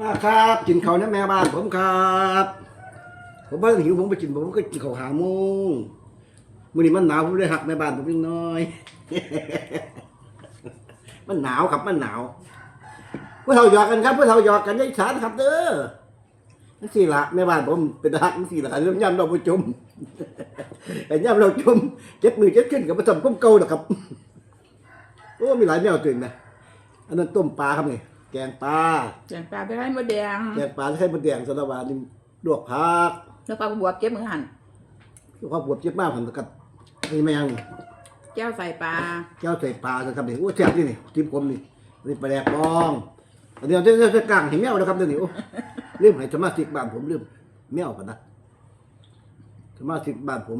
มาครับกินข้าวนะแม่บ้านผมครับ ผมเพิ่งหิวผมไปกินผมก็กินข้าวหาโมงมื้อนี้มันหนาวผมเลยหักแม่บ้านผมนิดน้อย มันหนาวครับมันหนาวพวกเราหยอกกันครับพวกเราหยอกกันได้สารครับเด้อนั่นสิละแม่บ้านผมเป็นทหารนั่นสิละเรื่องย่ำเราประจุมแต่ย่ำเราจุมเจ็ดมือเจ็ดขึ้นกับประจำก้มเก่านะครับโอ้มีหลายแนวตัวเองนะอันนั้นต้มปลาครับนี่ แกงปลาแกงปลาไปให้มดแดงแกงปลาใช้มะแดงสารวานี่ลวกผักแล้วปลาบวบเก็บมือหั่นคือความปวดเจ็บมากผมกับนี่แมงนี่แก้วใส่ปลาแก้วใส่ปลาจะทำนี่โอ้แซ่บนี่นี่ทิมผมนี่นี่ปลาแดกบองอันนี้เอาเรื่องจะกลางให้แมวนะครับเดี๋ยวนี้โอ้ลืมให้สมาชิกบ้านผมลืมแมวกันนะสมาชิกบ้านผม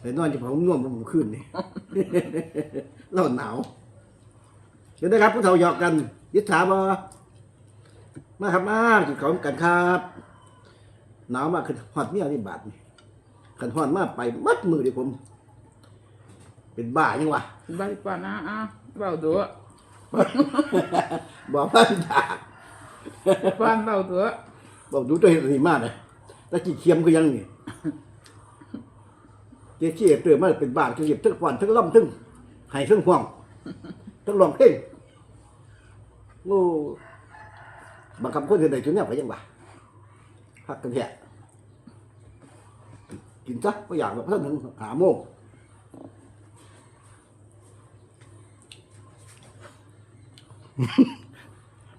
ไปนอนจะผมน่วมผมขึ้นนี่เราหนาวเดี๋ยวนะครับผู้เฒ่าหยอกกัน ยิทธาบอมาครับมากินข้าวกันครับหนาวมากขึ้นหอดเมียนี่บาดนี่ขันหอดมากไปมัดมือเดี๋ยวผม เป็นบ้ายังวะใบกว่านะอ้าวเบาตัวบอกว่าด่าฟันเบาตัวบอกดูตัวเห็นดีมากเลยแต่กี่เคียมก็ยังนี่เจ๊เชี่ยเตือนมาเป็นบ้าเก็บทั้งฟันทั้งล่ำทั้งไห้ทั้งห่วงทั้งร้องเพลง โอ้บางคำคนเห็นไหนจุดเนี้ยไปยังวะพักกันแท้กินซะก็อยากแบบเพิ่มถึงหาโมง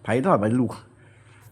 ไผ่ทอดไปลูก